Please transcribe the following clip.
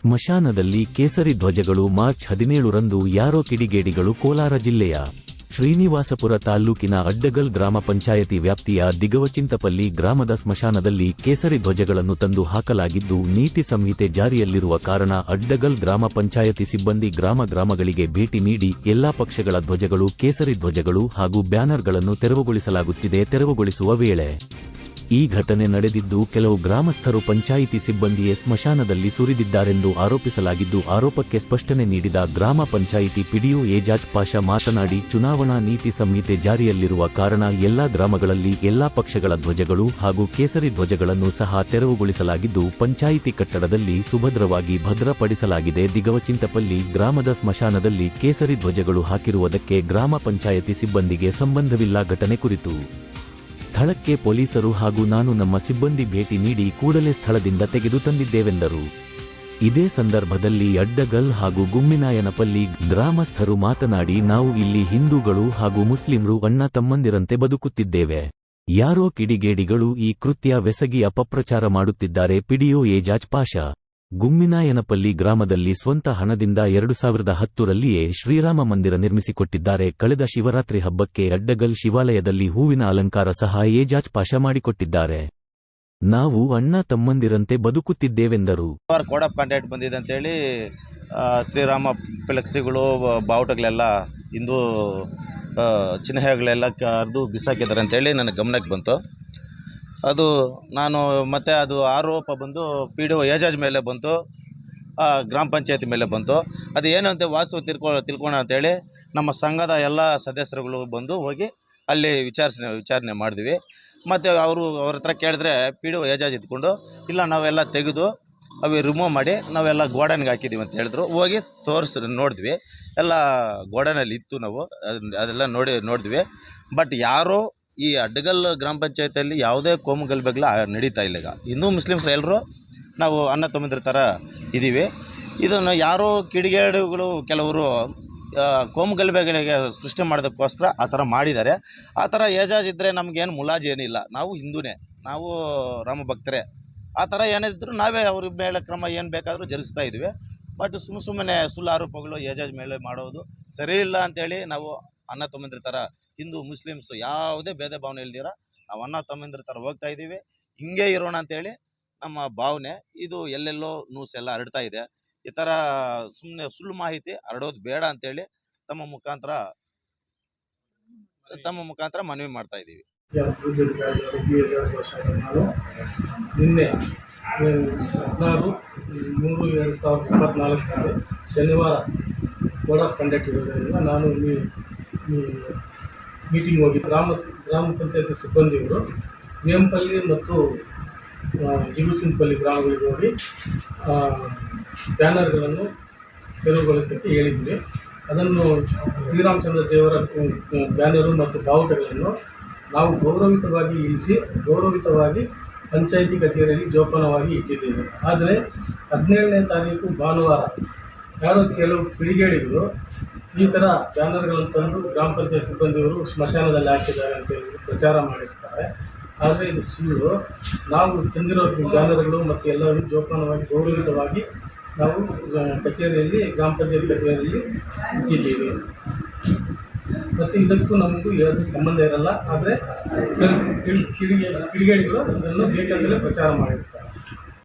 ಸ್ಮಶಾನದಲ್ಲಿ ಕೇಸರಿ ಧ್ವಜಗಳು ಮಾರ್ಚ್ ಹದಿನೇಳರಂದು ಯಾರೋ ಕಿಡಿಗೇಡಿಗಳು ಕೋಲಾರ ಜಿಲ್ಲೆಯ ಶ್ರೀನಿವಾಸಪುರ ತಾಲ್ಲೂಕಿನ ಅಡ್ಡಗಲ್ ಗ್ರಾಮ ಪಂಚಾಯತಿ ವ್ಯಾಪ್ತಿಯ ದಿಗವಚಿಂತಪಲ್ಲಿ ಗ್ರಾಮದ ಸ್ಮಶಾನದಲ್ಲಿ ಕೇಸರಿ ಧ್ವಜಗಳನ್ನು ತಂದು ಹಾಕಲಾಗಿದ್ದು, ನೀತಿ ಸಂಹಿತೆ ಜಾರಿಯಲ್ಲಿರುವ ಕಾರಣ ಅಡ್ಡಗಲ್ ಗ್ರಾಮ ಪಂಚಾಯತಿ ಸಿಬ್ಬಂದಿ ಗ್ರಾಮ ಗ್ರಾಮಗಳಿಗೆ ಭೇಟಿ ನೀಡಿ ಎಲ್ಲಾ ಪಕ್ಷಗಳ ಧ್ವಜಗಳು, ಕೇಸರಿ ಧ್ವಜಗಳು ಹಾಗೂ ಬ್ಯಾನರ್ಗಳನ್ನು ತೆರವುಗೊಳಿಸಲಾಗುತ್ತಿದೆ, ತೆರವುಗೊಳಿಸುವ ವೇಳೆ ಈ ಘಟನೆ ನಡೆದಿದ್ದು ಕೆಲವು ಗ್ರಾಮಸ್ಥರು ಪಂಚಾಯಿತಿ ಸಿಬ್ಬಂದಿಯೇ ಸ್ಮಶಾನದಲ್ಲಿ ಸುರಿದಿದ್ದಾರೆಂದು ಆರೋಪಿಸಲಾಗಿದ್ದು ಆರೋಪಕ್ಕೆ ಸ್ಪಷ್ಟನೆ ನೀಡಿದ ಗ್ರಾಮ ಪಂಚಾಯಿತಿ ಪಿಡಿಒ ಏಜಾಜ್ ಪಾಷಾ ಮಾತನಾಡಿ, ಚುನಾವಣಾ ನೀತಿ ಸಂಹಿತೆ ಜಾರಿಯಲ್ಲಿರುವ ಕಾರಣ ಎಲ್ಲಾ ಗ್ರಾಮಗಳಲ್ಲಿ ಎಲ್ಲಾ ಪಕ್ಷಗಳ ಧ್ವಜಗಳು ಹಾಗೂ ಕೇಸರಿ ಧ್ವಜಗಳನ್ನು ಸಹ ತೆರವುಗೊಳಿಸಲಾಗಿದ್ದು, ಪಂಚಾಯಿತಿ ಕಟ್ಟಡದಲ್ಲಿ ಸುಭದ್ರವಾಗಿ ಭದ್ರಪಡಿಸಲಾಗಿದೆ. ದಿಗವಚಿಂತಪಲ್ಲಿ ಗ್ರಾಮದ ಸ್ಮಶಾನದಲ್ಲಿ ಕೇಸರಿ ಧ್ವಜಗಳು ಹಾಕಿರುವುದಕ್ಕೆ ಗ್ರಾಮ ಪಂಚಾಯಿತಿ ಸಿಬ್ಬಂದಿಗೆ ಸಂಬಂಧವಿಲ್ಲ ಘಟನೆ ಕುರಿತು. ಸ್ಥಳಕ್ಕೆ ಪೊಲೀಸರು ಹಾಗೂ ನಾನು ನಮ್ಮ ಸಿಬ್ಬಂದಿ ಭೇಟಿ ನೀಡಿ ಕೂಡಲೇ ಸ್ಥಳದಿಂದ ತೆಗೆದು ತಂದಿದ್ದೇವೆಂದರು. ಇದೇ ಸಂದರ್ಭದಲ್ಲಿ ಅಡ್ಡಗಲ್ ಹಾಗೂ ಗುಮ್ಮಿನಾಯನಪಲ್ಲಿ ಗ್ರಾಮಸ್ಥರು ಮಾತನಾಡಿ ನಾವು ಇಲ್ಲಿ ಹಿಂದೂಗಳು ಹಾಗೂ ಮುಸ್ಲಿಂರು ಅಣ್ಣ ತಮ್ಮಂದಿರಂತೆ ಬದುಕುತ್ತಿದ್ದೇವೆ. ಯಾರೋ ಕಿಡಿಗೇಡಿಗಳು ಈ ಕೃತ್ಯ ವೆಸಗಿ ಅಪಪ್ರಚಾರ ಮಾಡುತ್ತಿದ್ದಾರೆ ಪಿಡಿಯೋ ಏಜಾಜ್ ಪಾಷಾ ಗುಮ್ಮಿನಾಯನಪಲ್ಲಿ ಗ್ರಾಮದಲ್ಲಿ ಸ್ವಂತ ಹಣದಿಂದ ಎರಡು ಸಾವಿರದ ಹತ್ತರಲ್ಲಿಯೇ ಶ್ರೀರಾಮ ಮಂದಿರ ನಿರ್ಮಿಸಿಕೊಟ್ಟಿದ್ದಾರೆ. ಕಳೆದ ಶಿವರಾತ್ರಿ ಹಬ್ಬಕ್ಕೆ ಅಡ್ಡಗಲ್ ಶಿವಾಲಯದಲ್ಲಿ ಹೂವಿನ ಅಲಂಕಾರ ಸಹ ಏಜಾಜ್ ಪಾಶ ಮಾಡಿಕೊಟ್ಟಿದ್ದಾರೆ. ನಾವು ಅಣ್ಣ ತಮ್ಮಂದಿರಂತೆ ಬದುಕುತ್ತಿದ್ದೇವೆಂದರು. ಕೋಡ್ ಆಫ್ ಕಾಂಟ್ಯಾಕ್ಟ್ ಬಂದಿದೆ ಅಂತೇಳಿ ಶ್ರೀರಾಮ ಫ್ಲೆಕ್ಸಿಗಳು ಬಾವುಟಗಳೆಲ್ಲ ಆ, ಚಿಹ್ನೆಗಳೆಲ್ಲ ಕರೆದು ಬಿಸಾಕಿದ್ದಾರೆ ಅಂತೇಳಿ ನನ್ನ ಗಮನಕ್ಕೆ ಬಂತು. ಅದು ನಾನು ಮತ್ತೆ ಅದು ಆರೋಪ ಬಂದು ಪಿ ಡಿ ಒ ಏಜಾಜ್ ಮೇಲೆ ಬಂತು ಗ್ರಾಮ ಪಂಚಾಯತಿ ಮೇಲೆ ಬಂತು. ಅದು ಏನು ಅಂತ ವಾಸ್ತು ತಿಳ್ಕೊ ತಿಳ್ಕೊಳ ಅಂತೇಳಿ ನಮ್ಮ ಸಂಘದ ಎಲ್ಲ ಸದಸ್ಯರುಗಳು ಬಂದು ಹೋಗಿ ಅಲ್ಲಿ ವಿಚಾರಿಸಿ ವಿಚಾರಣೆ ಮಾಡಿದ್ವಿ. ಮತ್ತು ಅವರು, ಅವ್ರ ಹತ್ರ ಕೇಳಿದ್ರೆ ಪಿ ಡಿ ಒ ಏಜಾಜ್ ಇದ್ಕೊಂಡು, ಇಲ್ಲ ನಾವೆಲ್ಲ ತೆಗೆದು ಅವು ರಿಮೂವ್ ಮಾಡಿ ನಾವೆಲ್ಲ ಗೋಡನ್ಗೆ ಹಾಕಿದ್ದೀವಿ ಅಂತ ಹೇಳಿದ್ರು. ಹೋಗಿ ತೋರಿಸ್, ನೋಡಿದ್ವಿ. ಎಲ್ಲ ಗೋಡನಲ್ಲಿ ಇತ್ತು ನಾವು ಅದನ್ನ- ಅದೆಲ್ಲ ನೋಡಿ, ನೋಡಿದ್ವಿ. ಬಟ್ ಯಾರೋ ಈ ಅಡ್ಡಗಲ್ ಗ್ರಾಮ ಪಂಚಾಯತಿಯಲ್ಲಿ ಯಾವುದೇ ಕೋಮು ಗಲಭೆಗಳು ನಡೀತಾ ಇಲ್ಲ ಈಗ. ಹಿಂದೂ ಮುಸ್ಲಿಮ್ಸ್ ಎಲ್ಲರೂ ನಾವು ಅನ್ನ ತಮ್ಮಂದ್ರ ಥರ ಇದ್ದೀವಿ ಇದನ್ನು ಯಾರೋ ಕಿಡಿಗೇಡುಗಳು ಕೆಲವರು ಕೋಮು ಗಲಭೆಗಳಿಗೆ ಸೃಷ್ಟಿ ಮಾಡೋದಕ್ಕೋಸ್ಕರ ಆ ಥರ ಮಾಡಿದ್ದಾರೆ. ಆ ಥರ ಏಜಾಜ್ ಇದ್ದರೆ ನಮಗೇನು ಮುಲಾಜ್ ಏನಿಲ್ಲ. ನಾವು ಹಿಂದೂನೇ. ನಾವು ರಾಮ ಭಕ್ತರೇ. ಆ ಥರ ಏನಿದ್ರು ನಾವೇ ಅವ್ರ ಮೇಲೆ ಕ್ರಮ ಏನು ಬೇಕಾದರೂ ಜರುಗಿಸ್ತಾ ಇದ್ದೀವಿ ಬಟ್ ಸುಮ್ಮ ಸುಮ್ಮನೆ ಸುಳ್ಳು ಆರೋಪಗಳು ಏಜಾಜ್ ಮೇಲೆ ಮಾಡೋದು ಸರಿ ಇಲ್ಲ ಅಂತೇಳಿ ನಾವು ಅಣ್ಣ ತಮ್ಮಂದ್ರ ಥರ ಹಿಂದೂ, ಮುಸ್ಲಿಮ್ಸ್ ಯಾವುದೇ ಭೇದ ಭಾವನೆ ಇಲ್ದಿರ ನಾವು ಅಣ್ಣ ತಮ್ಮಂದ್ರ ಥರ ಹೋಗ್ತಾ ಇದ್ದೀವಿ. ಹಿಂಗೆ ಇರೋಣ ಅಂತೇಳಿ ನಮ್ಮ ಭಾವನೆ, ಇದು ಎಲ್ಲೆಲ್ಲೋ ನ್ಯೂಸ್ ಎಲ್ಲ ಹರಡ್ತಾ ಇದೆ. ಈ ಥರ ಸುಮ್ಮನೆ ಸುಳ್ಳು ಮಾಹಿತಿ ಹರಡೋದು ಬೇಡ ಅಂತೇಳಿ ತಮ್ಮ ಮುಖಾಂತರ ತಮ್ಮ ಮುಖಾಂತರ ಮನವಿ ಮಾಡ್ತಾ ಎಸ್ ನಿನ್ನೆ, ಹದಿನಾರು, ಮೂರು, ಎರಡು ಸಾವಿರದ ಇಪ್ಪತ್ತ್ನಾಲ್ಕರಲ್ಲಿ ಶನಿವಾರ ಕೋಡ್ ಆಫ್ ಕಂಡಕ್ಟ್ ಇರೋದ್ರಿಂದ ನಾನು ಈ ಮೀಟಿಂಗ್ ಹೋಗಿ ಗ್ರಾಮ ಗ್ರಾಮ ಪಂಚಾಯತಿ ಸಿಬ್ಬಂದಿಗಳು ವೇಂಪಲ್ಲಿ ಮತ್ತು ಜಿಗುಚಿನಪಲ್ಲಿ ಗ್ರಾಮಗಳಿಗೆ ಹೋಗಿ ಬ್ಯಾನರ್ಗಳನ್ನು ತೆರವುಗೊಳಿಸೋಕ್ಕೆ ಹೇಳಿದ್ವಿ. ಅದನ್ನು ಶ್ರೀರಾಮಚಂದ್ರ ದೇವರ ಬ್ಯಾನರು ಮತ್ತು ಬಾವುಟಗಳನ್ನು ನಾವು ಗೌರವಿತವಾಗಿ ಇಳಿಸಿ ಗೌರವಿತವಾಗಿ ಪಂಚಾಯಿತಿ ಕಚೇರಿಯಲ್ಲಿ ಜೋಪಾನವಾಗಿ ಇಟ್ಟಿದ್ದೇವೆ. ಆದರೆ ಹದಿನೇಳನೇ ತಾರೀಕು ಭಾನುವಾರ, ಯಾರೋ ಕೆಲವು ಕಿಡಿಗೇಡಿಗಳು ಈ ಥರ ಬ್ಯಾನರ್ಗಳನ್ನು ತಂದು ಗ್ರಾಮ ಪಂಚಾಯತ್ ಸಿಬ್ಬಂದಿಯವರು ಸ್ಮಶಾನದಲ್ಲಿ ಹಾಕಿದ್ದಾರೆ ಅಂತ ಹೇಳಿ ಪ್ರಚಾರ ಮಾಡಿರ್ತಾರೆ. ಆದರೆ ಇದು ಸುಳ್ಳು. ನಾವು ತಂದಿರೋ ಬ್ಯಾನರ್ಗಳು ಮತ್ತು ಎಲ್ಲರೂ ಜೋಪಾನವಾಗಿ ಗೌರವಿತವಾಗಿ ನಾವು ಕಚೇರಿಯಲ್ಲಿ, ಗ್ರಾಮ ಪಂಚಾಯತ್ ಕಚೇರಿಯಲ್ಲಿ ಇಟ್ಟಿದ್ದೀವಿ. ಮತ್ತು ಇದಕ್ಕೂ ನಮಗೂ ಯಾವುದು ಸಂಬಂಧ ಇರಲ್ಲ. ಆದರೆ ಕಿಡಿಗೆ, ಕಿಡಿಗೇಡಿಗಳು ಇದನ್ನು ಬೇಕಂದರೆ ಪ್ರಚಾರ ಮಾಡಿರ್ತಾರೆ.